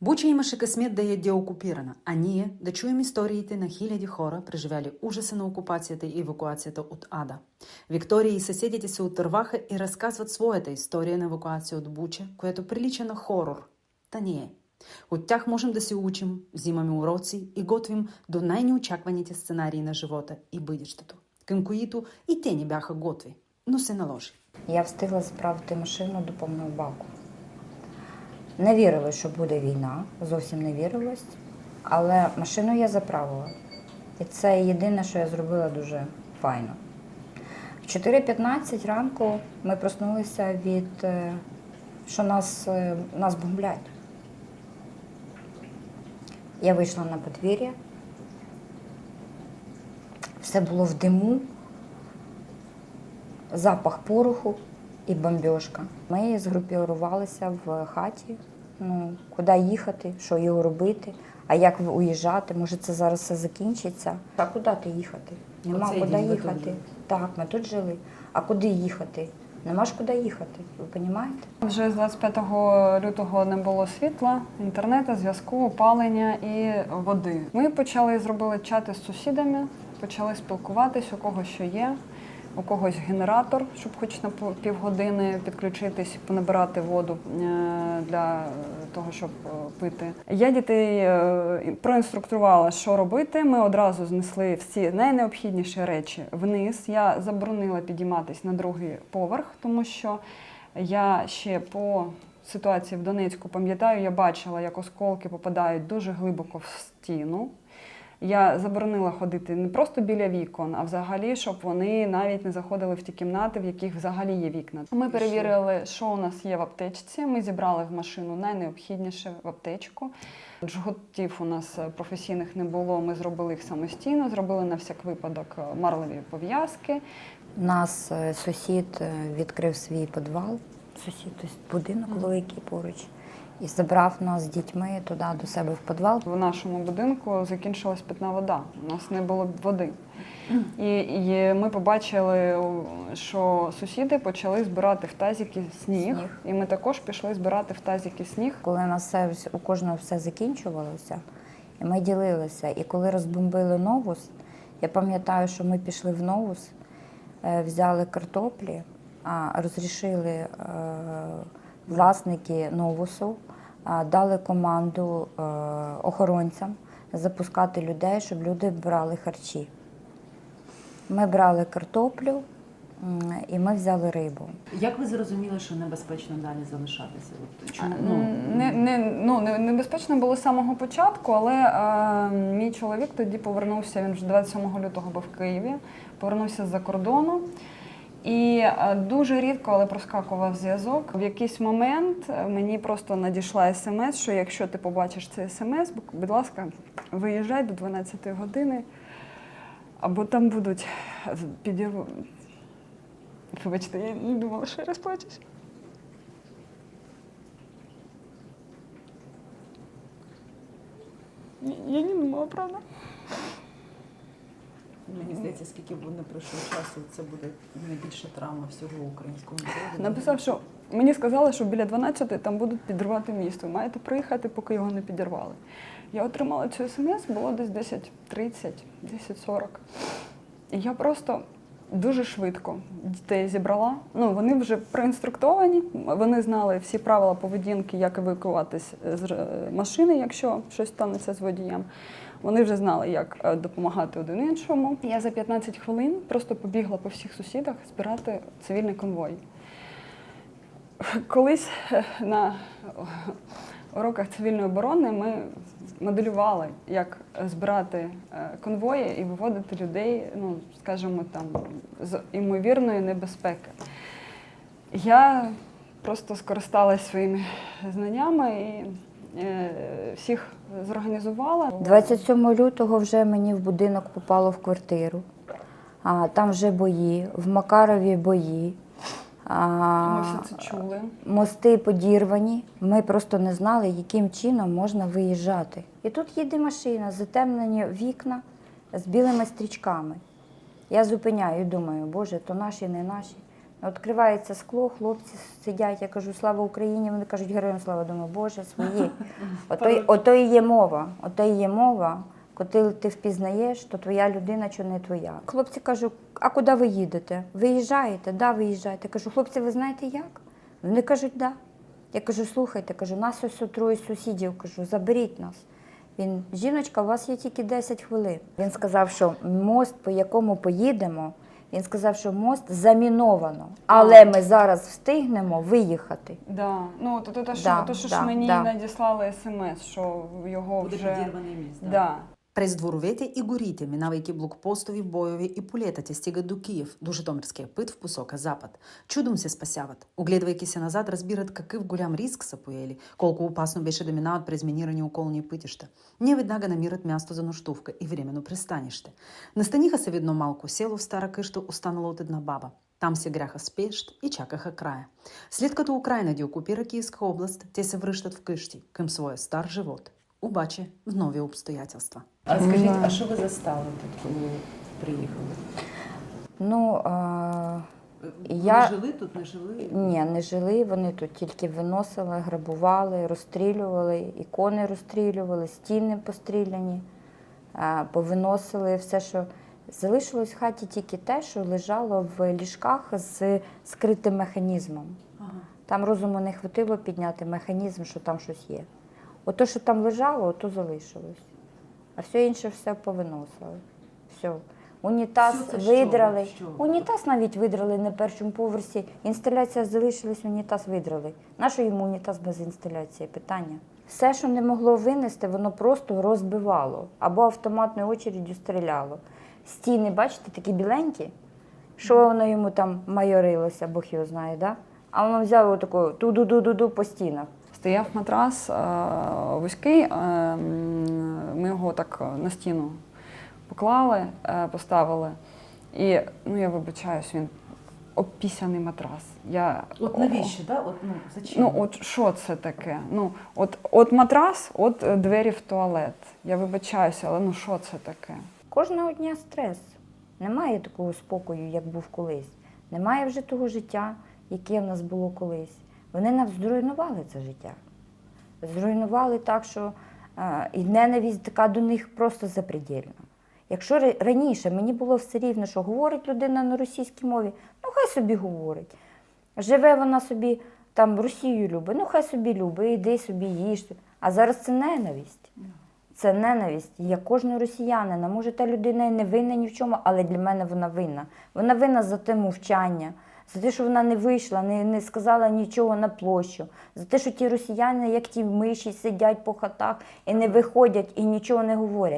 Буча имаше късмет да я деокупирана, а ние да чуем историите на хиляди хора, преживяли ужаса на окупацията и евакуацията от Ада. Виктория и съседите се отърваха и разказват своята история на евакуация от Буча, която прилича на хорор. Та не е. От тях можем да се учим, взимаме уроци и готвим до най-неочакваните сценарии на живота и бъдещето, към които и те не бяха готви, но се наложи. Я встигла заправити машину до повного баку. Не вірила, що буде війна, зовсім не вірилось. Але машину я заправила. І це єдине, що я зробила дуже файно. В 4.15 ранку ми проснулися від, е, що нас, е, нас бомблять. Я вийшла на подвір'я. Все було в диму, запах пороху і бомбьошка. Ми згрупірувалися в хаті, ну, куди їхати, що його робити, а як уїжджати, може це зараз все закінчиться. А куди ти їхати? Нема Оцей куди тут їхати. Так, ми тут жили. А куди їхати? Нема ж куди їхати, ви розумієте? Вже з 25 лютого не було світла, інтернету, зв'язку, опалення і води. Ми почали зробили чати з сусідами, почали спілкуватись, у кого що є, у когось генератор, щоб хоч на півгодини підключитись, понабирати воду е, для того, щоб е, пити. Я дітей е, проінструктувала, що робити. Ми одразу знесли всі найнеобхідніші речі вниз. Я заборонила підійматись на другий поверх, тому що я ще по ситуації в Донецьку пам'ятаю, я бачила, як осколки попадають дуже глибоко в стіну. Я заборонила ходити не просто біля вікон, а взагалі, щоб вони навіть не заходили в ті кімнати, в яких взагалі є вікна. Ми перевірили, що у нас є в аптечці. Ми зібрали в машину найнеобхідніше в аптечку. Жгутів у нас е, професійних не було. Ми зробили їх самостійно, зробили на всяк випадок е, марлеві пов'язки. Нас е, сусід відкрив свій підвал, сусід, тобто будинок великий поруч, і забрав нас з дітьми туди до себе в підвал. В нашому будинку закінчилась питна вода. У нас не було води. І, і ми побачили, що сусіди почали збирати в тазики сніг, Сніг. і ми також пішли збирати в тазики сніг. Коли у нас все, у кожного все закінчувалося, і ми ділилися. І коли розбомбили новус, я пам'ятаю, що ми пішли в новус, е, взяли картоплі, а, розрішили е, власники новусу, дали команду е, охоронцям запускати людей, щоб люди брали харчі. Ми брали картоплю і ми взяли рибу. Як ви зрозуміли, що небезпечно далі залишатися? Чому? Ну, не, не, ну, не- небезпечно було з самого початку, але е, мій чоловік тоді повернувся, він вже 27 лютого був в Києві, повернувся з-за кордону. І е, дуже рідко, але проскакував зв'язок. В якийсь момент е, мені просто надійшла смс, що якщо ти побачиш цей смс, будь ласка, виїжджай до 12 години, або там будуть підірв... Вибачте, я не думала, що я розплачусь. Я не думала, правда. Мені здається, скільки б не пройшло часу, це буде найбільша травма всього українського народу. Написав, що мені сказали, що біля 12 там будуть підривати місто. Маєте приїхати, поки його не підірвали. Я отримала цю смс, було десь 10.30, 10.40. І я просто дуже швидко дітей зібрала. Ну, вони вже проінструктовані, вони знали всі правила поведінки, як евакуватись з машини, якщо щось станеться з водієм. Вони вже знали, як е, допомагати один іншому. Я за 15 хвилин просто побігла по всіх сусідах збирати цивільний конвой. Колись е, на уроках цивільної оборони ми моделювали, як збирати е, конвої і виводити людей, ну, скажімо, там, з імовірної небезпеки. Я просто скористалась своїми знаннями і е, всіх зорганізувала. 27 лютого вже мені в будинок попало в квартиру. А, там вже бої, в Макарові бої. А, Ми все це чули. Мости подірвані. Ми просто не знали, яким чином можна виїжджати. І тут їде машина, затемнені вікна з білими стрічками. Я зупиняю і думаю, боже, то наші, не наші. Відкривається скло, хлопці сидять, я кажу, слава Україні, вони кажуть, героям слава, думаю, Боже, свої. Ото, й- ото і є мова, ото і є мова. Коли ти впізнаєш, то твоя людина чи не твоя. Хлопці кажуть, а куди ви їдете? Виїжджаєте? Да, виїжджаєте. Кажу, хлопці, ви знаєте як? Вони кажуть, да. Я кажу, слухайте, кажу, нас ось троє сусідів, кажу, заберіть нас. Він, жіночка, у вас є тільки 10 хвилин. Він сказав, що мост, по якому поїдемо, він сказав, що мост заміновано, але ми зараз встигнемо виїхати. Да. Ну, то, то, то, що, Да, то, що да, ж мені да. надіслали смс, що його Буде вже. підірваний міст. да. Да. През дворовете і горите, минавайки блокпостові, бойові і полетите, стигат до Київ, до Житомирския път в посока запад. Чудом се спасяват. Огледвайки се назад, разбират какъв голям риск са поели, колко опасно беше да минават през минирани околни пътища. Ние веднага намират място за нощувка и временно пристанище. Настаниха се в едно малко село в стара къща, останала от една баба. Там се гряха с пещ и чакаха края. След като Украина ги окупира Киевска област, те се връщат в къщи, към своя стар живот. Обаче в нови обстоятелства. А скажіть, а що ви застали тут, коли приїхали? Ну, а, Ви Я- жили тут, не жили? ні, не жили, вони тут тільки виносили, грабували, розстрілювали, ікони розстрілювали, стіни постріляні, повиносили все, що залишилось в хаті тільки те, що лежало в ліжках з скритим механізмом. Ага. Там розуму не хватило підняти механізм, що там щось є. Ото, що там лежало, то залишилось. А все інше все повиносили. Все. Унітаз Все це що? видрали. Що? Унітаз навіть видрали на першому поверсі. Інсталяція залишилась, унітаз видрали. Нащо йому унітаз без інсталяції? Питання. Все, що не могло винести, воно просто розбивало або автоматною очереддю стріляло. Стіни, бачите, такі біленькі. Що воно йому там майорилося, Бог його знає, да? А воно взяло таку ту-ду-ду-ду-ду по стінах. Стояв матрас е, вузький, е, ми його так на стіну поклали, е, поставили. І ну я вибачаюсь, він обпісяний матрас. Я, От навіщо, да? От, ну, зачем? Ну, от що це таке? Ну, от, от матрас, от двері в туалет. Я вибачаюся, але ну що це таке? Кожного дня стрес. Немає такого спокою, як був колись. Немає вже того життя, яке в нас було колись. Вони нас зруйнували це життя. Зруйнували так, що е, і ненависть така до них просто запредельна. Якщо раніше мені було все рівно, що говорить людина на російській мові, ну хай собі говорить. Живе вона собі там Росію любить, ну хай собі любить, іди собі їж. А зараз це ненависть. Це ненависть. Я кожного росіянина. Може, та людина і не винна ні в чому, але для мене вона винна. Вона винна за те мовчання, за те, що вона не вийшла, не, не сказала нічого на площу, за те, що ті росіяни, як ті миші, сидять по хатах і не виходять і нічого не говорять.